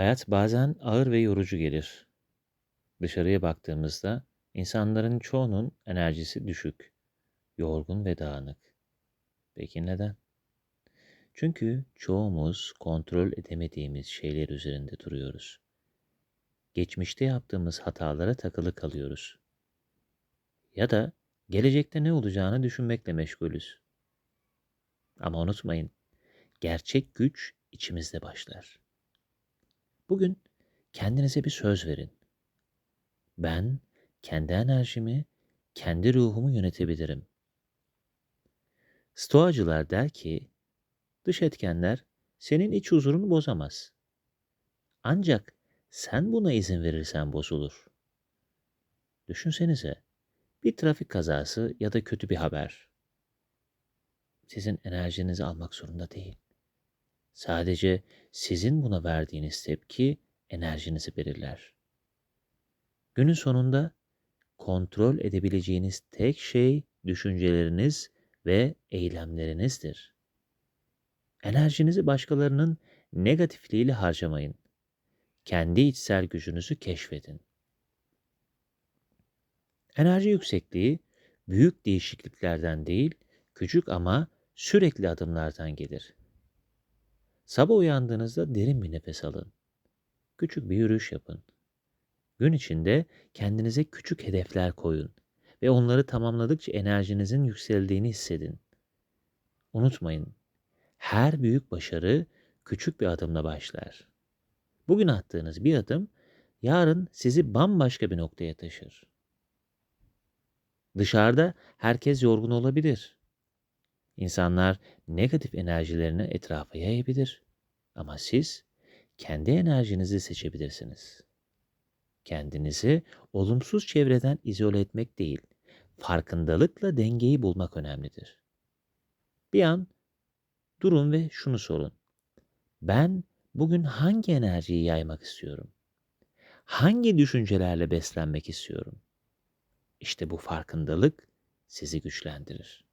Hayat bazen ağır ve yorucu gelir. Dışarıya baktığımızda insanların çoğunun enerjisi düşük, yorgun ve dağınık. Peki neden? Çünkü çoğumuz kontrol edemediğimiz şeyler üzerinde duruyoruz. Geçmişte yaptığımız hatalara takılı kalıyoruz. Ya da gelecekte ne olacağını düşünmekle meşgulüz. Ama unutmayın, gerçek güç içimizde başlar. Bugün kendinize bir söz verin. Ben kendi enerjimi, kendi ruhumu yönetebilirim. Stoacılar der ki, dış etkenler senin iç huzurunu bozamaz. Ancak sen buna izin verirsen bozulur. Düşünsenize, bir trafik kazası ya da kötü bir haber. Sizin enerjinizi almak zorunda değil. Sadece sizin buna verdiğiniz tepki enerjinizi belirler. Günün sonunda kontrol edebileceğiniz tek şey düşünceleriniz ve eylemlerinizdir. Enerjinizi başkalarının negatifliğiyle harcamayın. Kendi içsel gücünüzü keşfedin. Enerji yüksekliği büyük değişikliklerden değil, küçük ama sürekli adımlardan gelir. Sabah uyandığınızda derin bir nefes alın. Küçük bir yürüyüş yapın. Gün içinde kendinize küçük hedefler koyun ve onları tamamladıkça enerjinizin yükseldiğini hissedin. Unutmayın, her büyük başarı küçük bir adımla başlar. Bugün attığınız bir adım yarın sizi bambaşka bir noktaya taşır. Dışarıda herkes yorgun olabilir. İnsanlar negatif enerjilerini etrafa yayabilir. Ama siz kendi enerjinizi seçebilirsiniz. Kendinizi olumsuz çevreden izole etmek değil, farkındalıkla dengeyi bulmak önemlidir. Bir an durun ve şunu sorun. Ben bugün hangi enerjiyi yaymak istiyorum? Hangi düşüncelerle beslenmek istiyorum? İşte bu farkındalık sizi güçlendirir.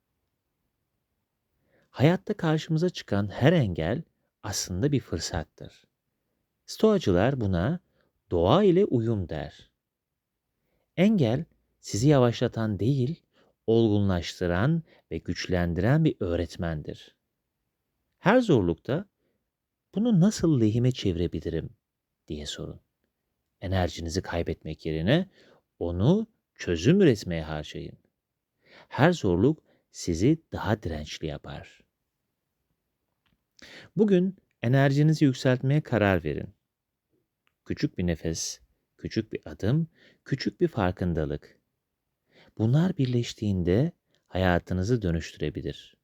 Hayatta karşımıza çıkan her engel aslında bir fırsattır. Stoacılar buna doğa ile uyum der. Engel sizi yavaşlatan değil, olgunlaştıran ve güçlendiren bir öğretmendir. Her zorlukta bunu nasıl lehime çevirebilirim diye sorun. Enerjinizi kaybetmek yerine onu çözüm üretmeye harcayın. Her zorluk sizi daha dirençli yapar. Bugün enerjinizi yükseltmeye karar verin. Küçük bir nefes, küçük bir adım, küçük bir farkındalık. Bunlar birleştiğinde hayatınızı dönüştürebilir.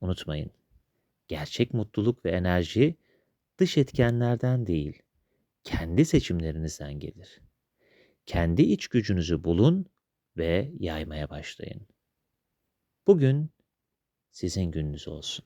Unutmayın, gerçek mutluluk ve enerji dış etkenlerden değil, kendi seçimlerinizden gelir. Kendi iç gücünüzü bulun ve yaymaya başlayın. Bugün sizin gününüz olsun.